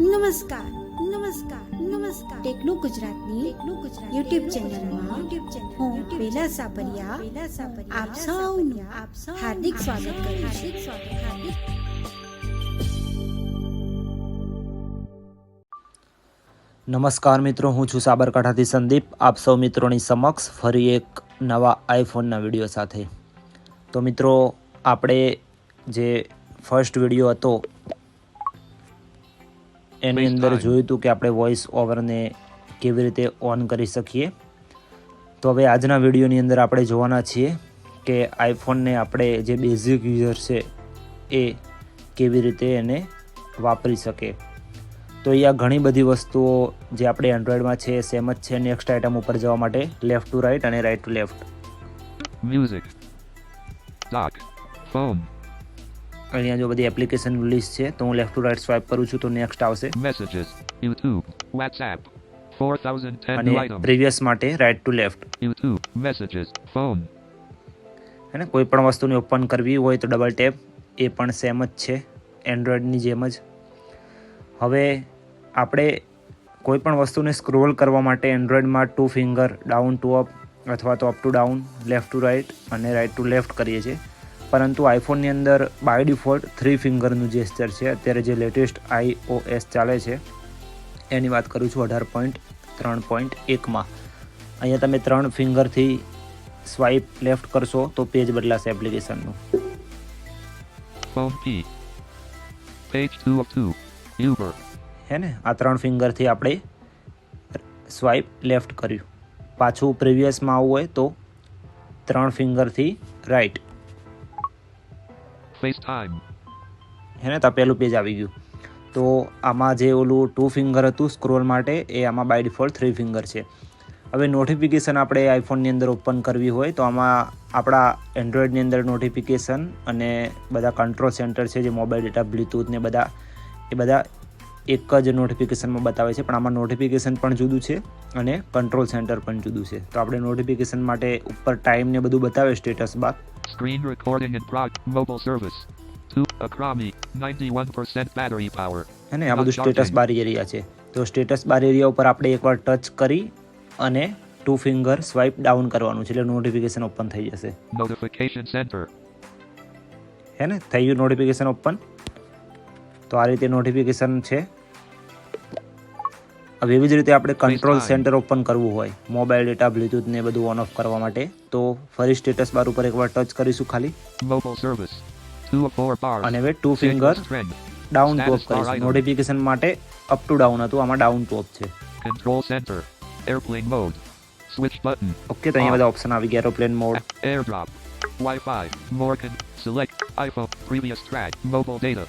નમસ્કાર નમસ્કાર નમસ્કાર. ટેકનો ગુજરાતની ટેકનો ગુજરાત યુટ્યુબ ચેનલમાં યુટ્યુબ ચેનલ હું વેલા સાપરિયા વેલા સાપરિયા આપ સૌનું આપ સૌ હાર્દિક સ્વાગત કરું છું. હાર્દિક સ્વાગત હાર્દિક. નમસ્કાર મિત્રો હું છું સાબરકાંઠાથી સંદીપ. આપ સૌ મિત્રોની સમક્ષ ફરી એક નવા આઈફોનના વીડિયો સાથે. તો મિત્રો આપણે જે ફર્સ્ટ વીડિયો હતો એની અંદર જોયું હતું કે આપણે વોઇસ ઓવરને કેવી રીતે ઓન કરી શકીએ. તો હવે આજના વિડીયોની અંદર આપણે જોવાના છીએ કે આઈફોનને આપણે જે બેઝિક યુઝર છે એ કેવી રીતે એને વાપરી શકે. તો અહીંયા ઘણી બધી વસ્તુઓ જે આપણે એન્ડ્રોઈડમાં છે સેમ જ છે નેક્સ્ટ આઇટમ ઉપર જવા માટે લેફ્ટ ટુ રાઈટ અને right to left music Dock. Phone. અહીંયા જો બધી એપ્લિકેશન લિસ્ટ છે તો હું લેફ્ટ ટુ રાઈટ સ્વાઇપ કરું છું તો નેક્સ્ટ આવશે. Messages YouTube WhatsApp. 4010 અને પ્રીવિયસ માટે right to left YouTube messages phone અને કોઈ પણ વસ્તુને ઓપન કરવી હોય તો ડબલ ટેપ એ પણ સેમ જ છે. એન્ડ્રોઈડની જેમ જ. હવે આપણે કોઈ પણ વસ્તુને સ્ક્રોલ કરવા માટે એન્ડ્રોઈડમાં two finger down to up અથવા તો up to down left to right અને રાઈટ ટુ લેફ્ટ કરીએ છીએ. પરંતુ આઈફોનની અંદર બાય ડિફોલ્ટ થ્રી ફિંગરનું જેસ્ચર છે અત્યારે જે લેટેસ્ટ આઈઓએસ ચાલે છે એની વાત કરું છું અઢાર પોઈન્ટ ત્રણ પોઈન્ટ એકમાં અહીંયા તમે ત્રણ ફિંગરથી સ્વાઇપ લેફ્ટ કરશો તો પેજ બદલાશે એપ્લિકેશનનું Phone key. Page 2 of 2. Uber. હે ને આ ત્રણ ફિંગરથી આપણે સ્વાઇપ લેફ્ટ કર્યું પાછું પ્રિવિયસમાં આવવું હોય તો ત્રણ ફિંગરથી રાઈટ. હે ને, તો પહેલું પેજ આવી ગયું. તો આમાં જે ઓલું ટુ ફિંગર હતું સ્ક્રોલ માટે, એ આમાં બાય ડિફોલ્ટ થ્રી ફિંગર છે. હવે નોટિફિકેશન આપણે આઈફોનની અંદર ઓપન કરવી હોય, તો આમાં આપણા એન્ડ્રોઈડની અંદર નોટિફિકેશન અને બધા કંટ્રોલ સેન્ટર છે, જે મોબાઈલ ડેટા બ્લૂટૂથ ને બધા, એ બધા એક જ નોટિફિકેશનમાં બતાવે છે. પણ આમાં નોટિફિકેશન પણ જુદું છે અને કંટ્રોલ સેન્ટર પણ જુદું છે. તો આપણે નોટિફિકેશન માટે ઉપર ટાઈમ ને બધું બતાવે status bar Screen recording in prog. Mobile service. 2. Akrami. 91% battery power. અને આ બધું સ્ટેટસ બાર એરિયા છે તો સ્ટેટસ બાર એરિયા ઉપર આપણે એકવાર ટચ કરી અને ટુ ફિંગર સ્વાઇપ ડાઉન કરવાનું છે એટલે નોટિફિકેશન ઓપન થઈ જશે નોટિફિકેશન સેન્ટર હે ને થઈ ગયું નોટિફિકેશન ઓપન તો આ રીતે નોટિફિકેશન છે હવે એવી જ રીતે આપણે કંટ્રોલ. સેન્ટર ઓપન કરવું હોય મોબાઈલ ડેટા બ્લૂટૂથ ને બધું ઓન ઓફ કરવા માટે તો ફરી સ્ટેટસ બાર ઉપર એકવાર ટચ કરીશું ખાલી Mobile service. 2 of 4 bars. અને હવે two finger. Down to up Status bar કરીશું. નોટિફિકેશન માટે અપ ટુ ડાઉન હતું આમાં ડાઉન ટુ અપ છે Control center. Airplane mode. Switch button. Okay તો અહીંયા બધા ઓપ્શન આવી ગયા aeroplane mode. More con- select iPhone. Previous track. Mobile data.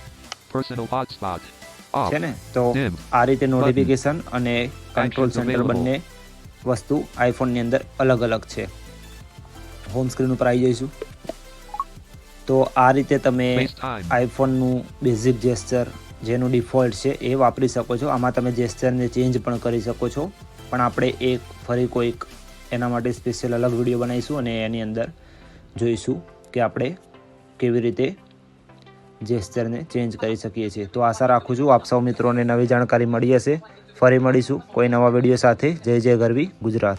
Personal hotspot. Off. છે ને? તો આ રીતે નોટિફિકેશન અને કંટ્રોલ સેન્ટર બંને વસ્તુ આઈફોનની અંદર અલગ અલગ છે. હોમ સ્ક્રીન ઉપર આવી જઈશું. તો આ રીતે તમે. આઈફોનનું બેઝિક જેસ્ચર જેનું ડિફોલ્ટ છે એ વાપરી શકો છો. આમાં તમે જેસ્ચરને ચેન્જ પણ કરી શકો છો. પણ આપણે એક ફરી કોઈક એના માટે સ્પેશિયલ અલગ વીડિયો બનાવીશું અને એની અંદર જોઈશું કે આપણે કેવી રીતે જેસ્ચરને ચેન્જ કરી શકીએ છીએ. તો આશા રાખું છું આપ સૌ મિત્રોને નવી જાણકારી મળી હશે. ફરી મળીશું કોઈ નવા વીડિયો સાથે. જય જય ગરવી ગુજરાત.